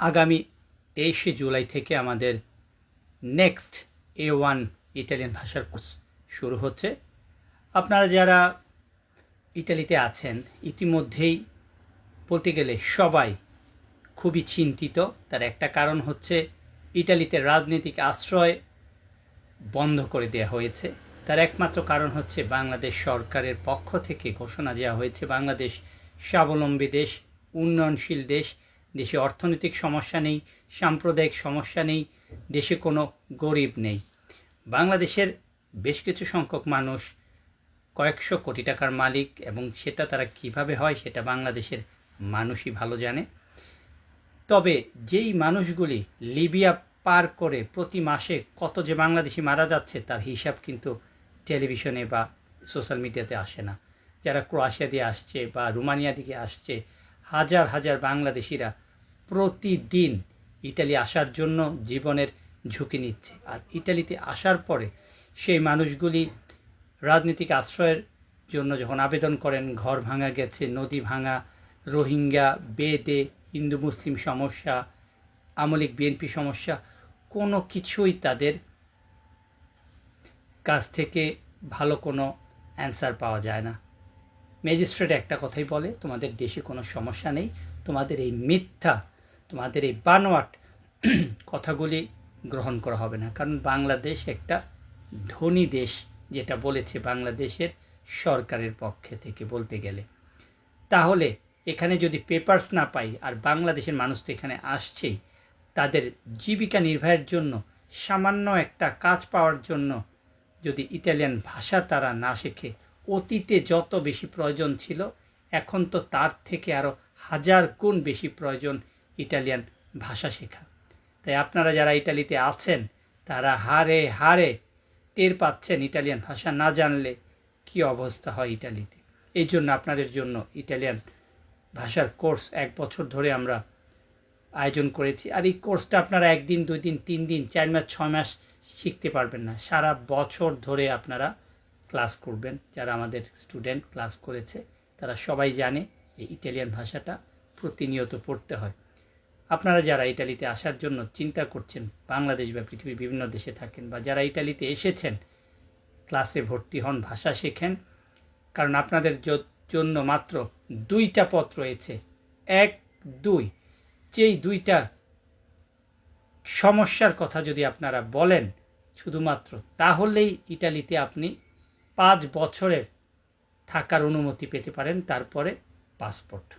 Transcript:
আগামী তেইশে জুলাই থেকে আমাদের নেক্সট এ ওয়ান ইটালিয়ান ভাষার কোর্স শুরু হচ্ছে। আপনারা যারা ইটালিতে আছেন, ইতিমধ্যেই বলতে গেলে সবাই খুবই চিন্তিত। তার একটা কারণ হচ্ছে ইটালিতে রাজনৈতিক আশ্রয় বন্ধ করে দেওয়া হয়েছে। তার একমাত্র কারণ হচ্ছে বাংলাদেশ সরকারের পক্ষ থেকে ঘোষণা দেওয়া হয়েছে, বাংলাদেশ স্বাবলম্বী দেশ, উন্নয়নশীল দেশ দেশে অর্থনৈতিক সমস্যা নেই, সাম্প্রদায়িক সমস্যা নেই, দেশে কোনো গরিব নেই। বাংলাদেশের বেশ কিছু সংখ্যক মানুষ কয়েকশো কোটি টাকার মালিক এবং সেটা তারা কীভাবে হয় সেটা বাংলাদেশের মানুষই ভালো জানে। তবে যেই মানুষগুলি লিবিয়া পার করে প্রতি মাসে কত যে বাংলাদেশি মারা যাচ্ছে তার হিসাব কিন্তু টেলিভিশনে বা সোশ্যাল মিডিয়াতে আসে না। যারা ক্রোয়েশিয়া দিয়ে আসছে বা রুমানিয়া দিকে আসছে, হাজার হাজার বাংলাদেশিরা প্রতিদিন ইটালি আসার জন্য জীবনের ঝুঁকি নিচ্ছে। আর ইটালিতে আসার পরে সেই মানুষগুলি রাজনৈতিক আশ্রয়ের জন্য যখন আবেদন করেন, ঘর ভাঙা গেছে, নদী ভাঙা, রোহিঙ্গা, বেদে, হিন্দু, মুসলিম সমস্যা, আমলিক, বিএনপি সমস্যা, কোনো কিছুই তাদের কাছ থেকে ভালো কোনো অ্যান্সার পাওয়া যায় না। ম্যাজিস্ট্রেট একটা কথাই বলে, তোমাদের দেশে কোনো সমস্যা নেই, তোমাদের এই মিথ্যা তোমাদের এই বানোয়াট কথাগুলি গ্রহণ করা হবে না। কারণ বাংলাদেশ একটা ধনী দেশ, যেটা বলেছে বাংলাদেশের সরকারের পক্ষে থেকে বলতে গেলে। তাহলে এখানে যদি পেপার্স না পাই, আর বাংলাদেশের মানুষ তো এখানে আসছেই, তাদের জীবিকা নির্বাহের জন্য, সামান্য একটা কাজ পাওয়ার জন্য যদি ইটালিয়ান ভাষা তারা না শেখে, অতীতে যত বেশি প্রয়োজন ছিল, এখন তো তার থেকে আরও হাজার গুণ বেশি প্রয়োজন ইটালিয়ান ভাষা শেখা। তাই আপনারা যারা ইটালিতে আছেন, তারা হারে হারে টের পাচ্ছেন ইটালিয়ান ভাষা না জানলে কি অবস্থা হয় ইটালিতে। এই জন্য আপনাদের জন্য ইটালিয়ান ভাষার কোর্স এক বছর ধরে আমরা আয়োজন করেছি। আর এই কোর্সটা আপনারা একদিন, দুই দিন, তিন দিন, চার মাস, ছয় মাস শিখতে পারবেন না। সারা বছর ধরে আপনারা ক্লাস করবেন। যারা আমাদের স্টুডেন্ট ক্লাস করেছে, তারা সবাই জানে যে ইটালিয়ান ভাষাটা প্রতিনিয়ত পড়তে হয়। আপনারা যারা ইটালিতে আসার জন্য চিন্তা করছেন, বাংলাদেশ বা পৃথিবীর বিভিন্ন দেশে থাকেন বা যারা ইটালিতে এসেছেন, ক্লাসে ভর্তি হন, ভাষা শেখেন, কারণ আপনাদের জন্য মাত্র দুইটা পথ রয়েছে। এক, দুই। যেই দুইটা সমস্যার কথা যদি আপনারা বলেন, শুধুমাত্র তাহলেই ইটালিতে আপনি পাঁচ বছরের থাকার অনুমতি পেতে পারেন, তারপরে পাসপোর্ট।